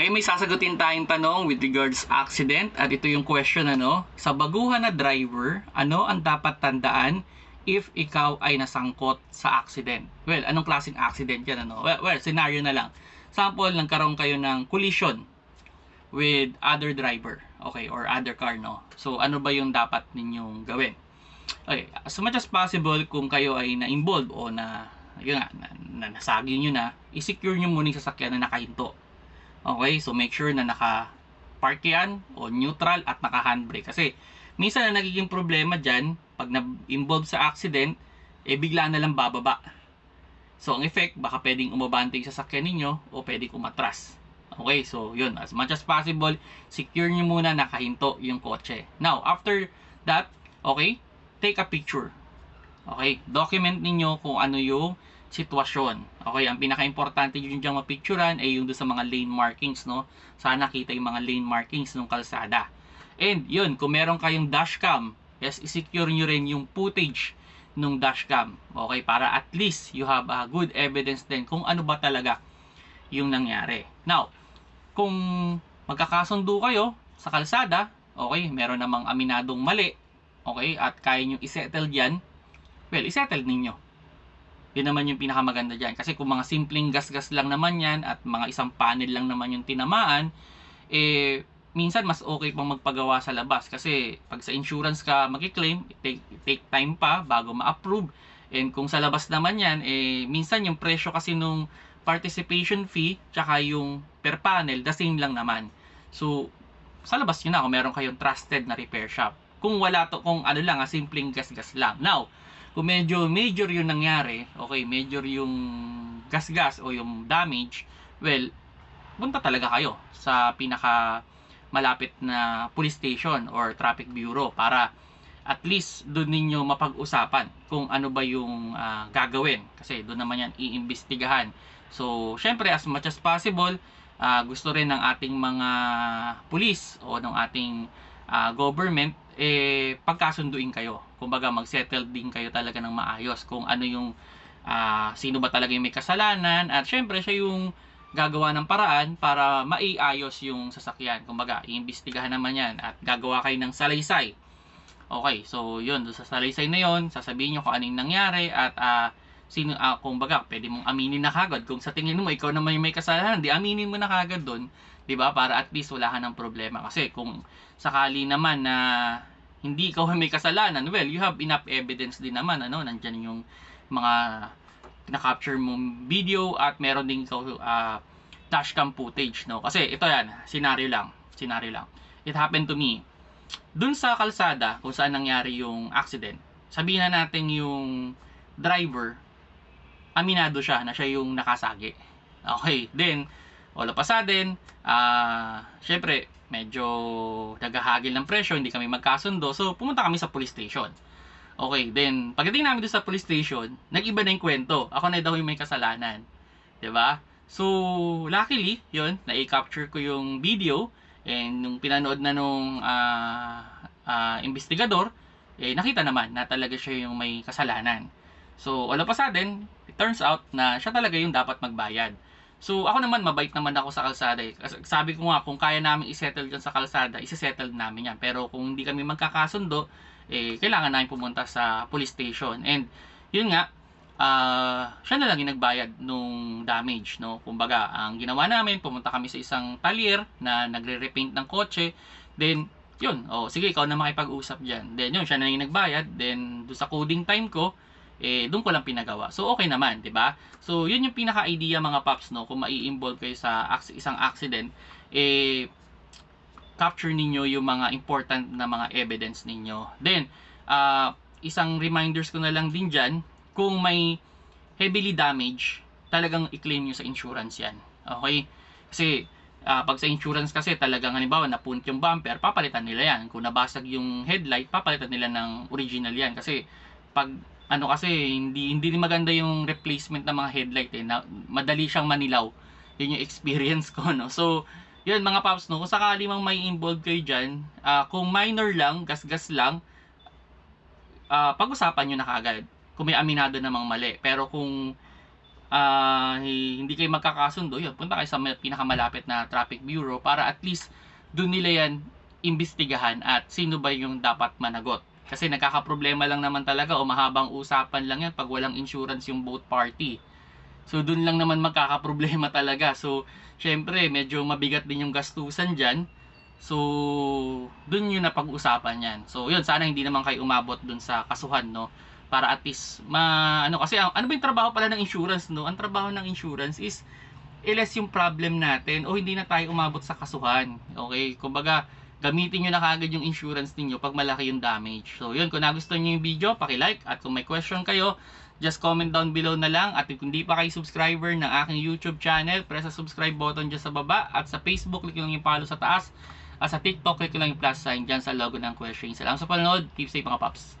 Ngayon may sasagutin tayong tanong with regards accident at ito yung question ano, sa baguhan na driver, ano ang dapat tandaan if ikaw ay nasangkot sa accident? Well, anong klaseng accident yan ano? Well, well scenario na lang. Sample, nagkaroon kayo ng collision with other driver, okay, or other car, no? So, ano ba yung dapat ninyong gawin? Okay, as much as possible, kung kayo ay na-involve o na, yun nga, na, na nasagi nyo na, i-secure nyo muna yung sasakyan na nakahinto. Okay, so make sure na naka park yan o neutral at naka handbrake. Kasi, minsan na nagiging problema dyan, pag na-involve sa accident, eh bigla na lang bababa. So, ang effect, baka pwedeng umabante yung sasakyan ninyo o pwedeng umatras. Okay, so yun, as much as possible, secure nyo muna nakahinto yung kotse. Now, after that, okay, take a picture. Okay, document ninyo kung ano yung sitwasyon. Okay, ang pinaka-importante yun diyang mapicturan ay yung doon sa mga lane markings, no? Sana kita yung mga lane markings ng kalsada. And yun, kung meron kayong dashcam, yes, isecure nyo rin yung footage nung dashcam. Okay, para at least you have a good evidence din kung ano ba talaga yung nangyari. Now, kung magkakasundo kayo sa kalsada, okay, meron namang aminadong mali, okay, at kaya nyo isettle dyan, well, isettle ninyo. Yun naman yung pinakamaganda dyan. Kasi kung mga simpleng gas-gas lang naman yan at mga isang panel lang naman yung tinamaan, eh, minsan mas okay pang magpagawa sa labas. Kasi pag sa insurance ka mag-claim, take, take time pa bago ma-approve. And kung sa labas naman yan, eh, minsan yung presyo kasi nung participation fee tsaka yung per panel the same lang naman. So sa labas yun na kung meron kayong trusted na repair shop. Kung wala to, kung ano lang, ah, simpleng gas-gas lang. Now, kung medyo major yung nangyari, okay, major yung gas-gas o yung damage, well, punta talaga kayo sa pinaka malapit na police station or traffic bureau para at least doon ninyo mapag-usapan kung ano ba yung uh, gagawin. Kasi doon naman yan iimbestigahan. So, syempre, as much as possible, uh, gusto rin ng ating mga pulis o ng ating uh, government, eh, pagkasunduin kayo. Kumbaga, mag-settle din kayo talaga ng maayos kung ano yung, uh, sino ba talaga yung may kasalanan, at syempre, siya yung gagawa ng paraan para maiayos yung sasakyan. Kumbaga, iimbestigahan naman yan at gagawa kayo ng salaysay. Okay, so yun, sa salaysay na yun, sasabihin nyo kung anong nangyari at uh, sino uh, kung baga pwede mong aminin na kagad. Kung sa tingin mo ikaw naman yung may kasalanan di aminin mo na kagad doon di ba? Para at least wala ka ng problema. Kasi kung sakali naman na hindi ikaw may kasalanan well you have enough evidence din naman ano? Nandiyan yung mga na-capture mong video at meron din ikaw uh, dashcam footage no? Kasi ito yan scenario lang scenario lang. It happened to me. Dun sa kalsada kung saan nangyari yung accident sabihin na natin yung driver aminado siya na siya yung nakasagi. Okay, then, all of a sudden, uh, syempre, medyo nagahagil ng presyo, hindi kami magkasundo, so pumunta kami sa police station. Okay, then, pagdating namin doon sa police station, nag-iba na yung kwento. Ako na daw yung may kasalanan. ba? Diba? So, luckily, yun, na-capture ko yung video, and nung pinanood na nung uh, uh, investigador, eh, nakita naman na talaga siya yung may kasalanan. So, all of a sudden, turns out na siya talaga yung dapat magbayad. So, ako naman, mabait naman ako sa kalsada. Eh. Sabi ko nga, kung kaya namin isettle dyan sa kalsada, isettle namin yan. Pero kung hindi kami magkakasundo, eh, kailangan namin pumunta sa police station. And, yun nga, uh, siya na lang yung nagbayad nung damage. No? Kumbaga, ang ginawa namin, pumunta kami sa isang talier na nagre-repaint ng kotse. Then, yun, oh, sige, ikaw na makipag-usap dyan. Then, yun, siya na yung nagbayad. Then, do sa coding time ko, eh doon ko lang pinagawa. So okay naman, 'di ba? So yun yung pinaka-idea mga paps no, kung mai-involve kayo sa isang accident, eh capture ninyo yung mga important na mga evidence ninyo. Then, uh, isang reminders ko na lang din dyan, kung may heavily damage, talagang i-claim nyo sa insurance yan. Okay? Kasi, uh, pag sa insurance kasi talagang halimbawa napunt yung bumper, papalitan nila yan. Kung nabasag yung headlight, papalitan nila ng original yan. Kasi, pag ano kasi hindi hindi maganda yung replacement ng mga headlight eh. Na, madali siyang manilaw. Yun yung experience ko no? So yun mga paps no? Kung sakali mang may involved kayo diyan uh, ah, kung minor lang gas-gas lang uh, pag-usapan niyo na kagad kung may aminado namang mali. Pero kung hi- hindi kayo magkakasundo, yun, punta kayo sa pinakamalapit na traffic bureau para at least doon nila yan imbestigahan at sino ba yung dapat managot. Kasi nagkakaproblema lang naman talaga o mahabang usapan lang yan pag walang insurance yung both party. So doon lang naman magkakaproblema talaga. So syempre medyo mabigat din yung gastusan dyan. So doon yun na pag-usapan yan. So yun sana hindi naman kayo umabot doon sa kasuhan no para at least ma ano kasi ano ba yung trabaho pala ng insurance no? Ang trabaho ng insurance is iles yung problem natin o hindi na tayo umabot sa kasuhan. Okay? Kumbaga gamitin nyo na kagad yung insurance ninyo pag malaki yung damage. So yun, kung nagustuhan nyo yung video, paki-like at kung may question kayo, just comment down below na lang at kung hindi pa kayo subscriber ng aking YouTube channel, press sa subscribe button dyan sa baba at sa Facebook, click lang yung follow sa taas at sa TikTok, click lang yung plus sign dyan sa logo ng question. Salamat sa panonood. Keep safe mga paps.